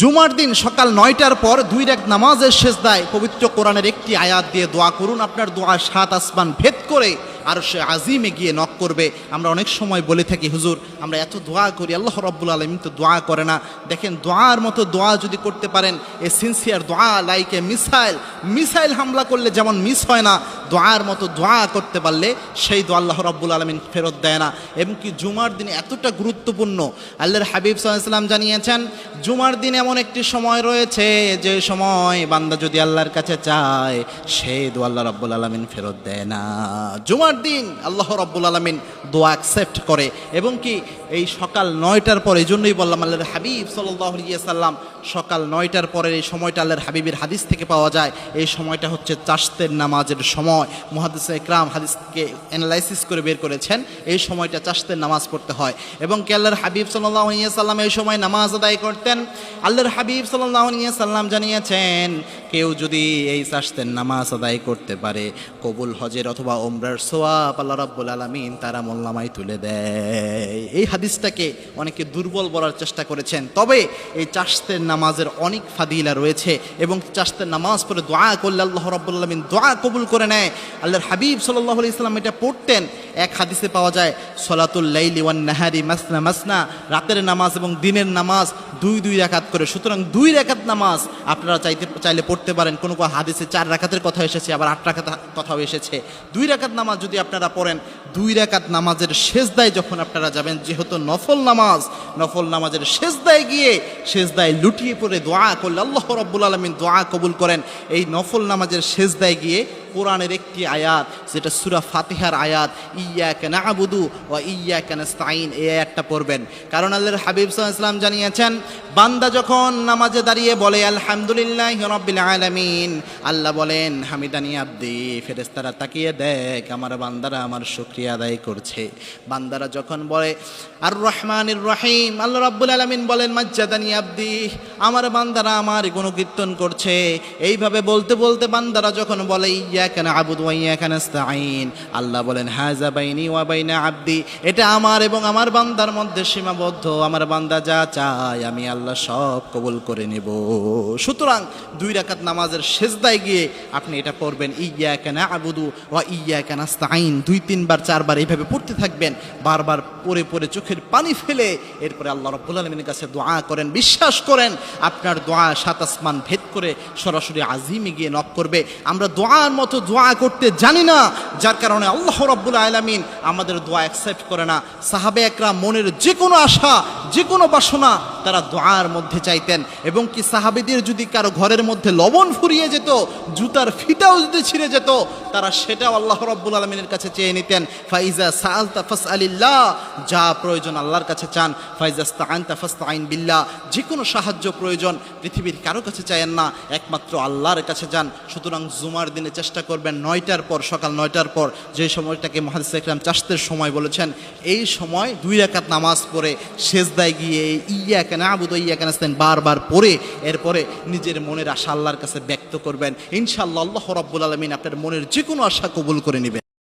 জুমার দিন সকাল নয়টার পর দুই রাক নামাজের শেষ দায় পবিত্র কোরআনের একটি আয়াত দিয়ে দোয়া করুন। আপনার দোয়া সাত আসমান ভেদ করে আর সে আজিমে গিয়ে নক করবে। আমরা অনেক সময় বলে থাকি, হুজুর, আমরা এত দোয়া করি, আল্লাহ রব্বুল আলমিন তো দোয়া করে না। দেখেন, দোয়ার মতো দোয়া যদি করতে পারেন, এ সিনসিয়ার দোয়া লাইক এ মিসাইল মিসাইল হামলা করলে যেমন মিস হয় না, দোয়ার মতো দোয়া করতে পারলে সেই দোয়া আল্লাহ রব্বুল আলমিন ফেরত দেয় না। এবং কি জুমার দিনে এতটা গুরুত্বপূর্ণ। আল্লাহর হাবিব সাল্লাম জানিয়েছেন, জুমার দিন এমন একটি সময় রয়েছে, যে সময় বান্দা যদি আল্লাহর কাছে চায় সেই দোয়া আল্লাহ রব্বুল আলমিন ফেরত দেয় না। জুমার দিন আল্লাহ রব্বুল আলমিন দোয়া অ্যাকসেপ্ট করে, এবং কি এই সকাল নয়টার পর এই জন্যই বললাম আল্লাহর হাবিব সাল্লাম সকাল নয়টার পরের এই সময়টা আল্লাহর হাবিবের হাদিস থেকে পাওয়া যায়। এই সময়টা হচ্ছে চাষতের নামাজের সময়। মুহাদ্দিস ইকরাম হাদিসকে অ্যানালাইসিস করে বের করেছেন, এই সময়টা চাষতের নামাজ পড়তে হয়। এবং কি আল্লাহর হাবিব সাল্লাহ সাল্লাম এই সময় নামাজ আদায় করতেন। আল্লাহর হাবিব সাল্লাম জানিয়েছেন, কেউ যদি এই চাষতের নামাজ আদায় করতে পারে, কবুল হজের অথবা ওমরার সোয়াব আল্লাহ রাব্বুল আলমিন তারা মোল্লামাই তুলে দেয়। এই হাদিসটাকে অনেকে দুর্বল বলার চেষ্টা করেছেন, তবে এই চাষতের নামাজের অনেক ফাদিলা রয়েছে এবং চাষতের নামাজ পড়ে দোয়া করলে আল্লাহ রাব্বুল আলমিন দোয়া কবুল করে নেয়। আল্লাহর হাবিব সাল্লাহ ইসলাম এটা পড়তেন, এক হাদিসে পাওয়া যায়, সলাতুল লাইলি ওয়ান নাহারি মাসনা মাসনা, রাতের নামাজ এবং দিনের নামাজ দুই দুই রাকাত করে সুতরাং দুই রেখাত নামাজ আপনারা চাইতে, চাইলে পড়তে পারেন। কোনো কোনো হাদিসে চার রেখাতের কথা এসেছে, আবার আট রাকাত কথাও এসেছে। দুই রেখাত নামাজ যদি আপনারা পড়েন, দুই রেখাত নামাজের শেষদায় যখন আপনারা যাবেন, যেহেতু নফল নামাজ নফল নামাজের শেষদায় গিয়ে শেষদায় লুটিয়ে পড়ে দোয়া করলে আল্লাহ রব্বুল আলমিন দোয়া কবুল করেন। এই নফল নামাজের শেষদায় গিয়ে কোরআনের একটি আয়াত, যেটা সুরা ফাতিহার আয়াত ইয়া কেন আবুদু ও ইয়া কেন স্তাইন এই আয়াতটা পড়বেন। কারণ আল্লাহর হাবিব ইসলাম জানিয়েছেন, বান্দা যখন নামাজে দাঁড়িয়ে বলে, আলহামদুলিল্লাহ রব্বিল আলামিন আল্লাহ বলেন হামিদানি আব্দি ফেরেস্তারা তাকিয়ে দেখ, আমার বান্দারা আমার শুক্রিয়া আদায় করছে। বান্দারা যখন বলে আর রহমানির রহিম আল্লাহ রাব্বুল আলামিন বলেন, মাজ্জাদানি আব্দি, আমার বান্দারা আমার গুণকীর্তন করছে। এইভাবে বলতে বলতে বান্দারা যখন বলে ইয়া কেন আবুদ ওয়াইয়া কেন আইন আল্লাহ বলেন হাজা বাইনি ওয়া বাইনা আব্দি, এটা আমার এবং আমার বান্দার মধ্যে সীমাবদ্ধ। আমার বান্দা যা চায়, আমি আল্লাহ সব কবুল করে নেব। সুতরাং দুই রাকাত নামাজের শেষদায় গিয়ে আপনি এটা পড়বেন ইয়া কেন আবুদু ওয়া ইয়া কেন আইন দুই, তিনবার, চারবার এইভাবে পড়তে থাকবেন, বারবার পরে পরে চোখের পানি ফেলে এরপরে আল্লাহ রব্বুল আলমিনের কাছে দোয়া করেন, বিশ্বাস করেন, আপনার দোয়া সাত আসমান ভেদ করে সরাসরি আজিমে গিয়ে নক করবে। আমরা দোয়ার মতো দোয়া করতে জানি না, যার কারণে আল্লাহ রব্বুল আলমিন আমাদের দোয়া অ্যাকসেপ্ট করে না। সাহাবে একরা মনের যে কোনো আশা যে কোনো বাসনা তারা দোয়ার মধ্যে চাইতেন। এবং কি সাহাবিদের যদি কারও ঘরের মধ্যে লবণ ফুরিয়ে যেত, জুতার ফিটাও যদি ছিঁড়ে যেত, তারা সেটাও আল্লাহ রব্বুল আলমিনের কাছে চেয়ে নিতেন। ফাইজা সাল তাফাস আলিল্লাহ যা প্রয়োজন আল্লাহর কাছে চান। ফাইজাস্তা আইন তাফাস্তা আইন বিল্লাহ যে কোনো সাহায্য প্রয়োজন, পৃথিবীর কারও কাছে চায়েন না, একমাত্র আল্লাহর কাছে যান। সুতরাং জুমার দিনে চেষ্টা করবেন নয়টার পর, সকাল নয়টার পর, যে সময়টাকে মহাদিস ইকরাম চাষতের সময় বলেছেন, এই সময় দুই রাকাত নামাজ পড়ে শেষদায় গিয়ে ইয়া না আবুদ বারবার পড়ে, এরপরে নিজের মনের আশা আল্লাহর কাছে ব্যক্ত করবেন। ইনশাআল্লাহ আল্লাহ রব্বুল আলমিন আপনার মনের যে কোনো আশা কবুল করে নেবেন।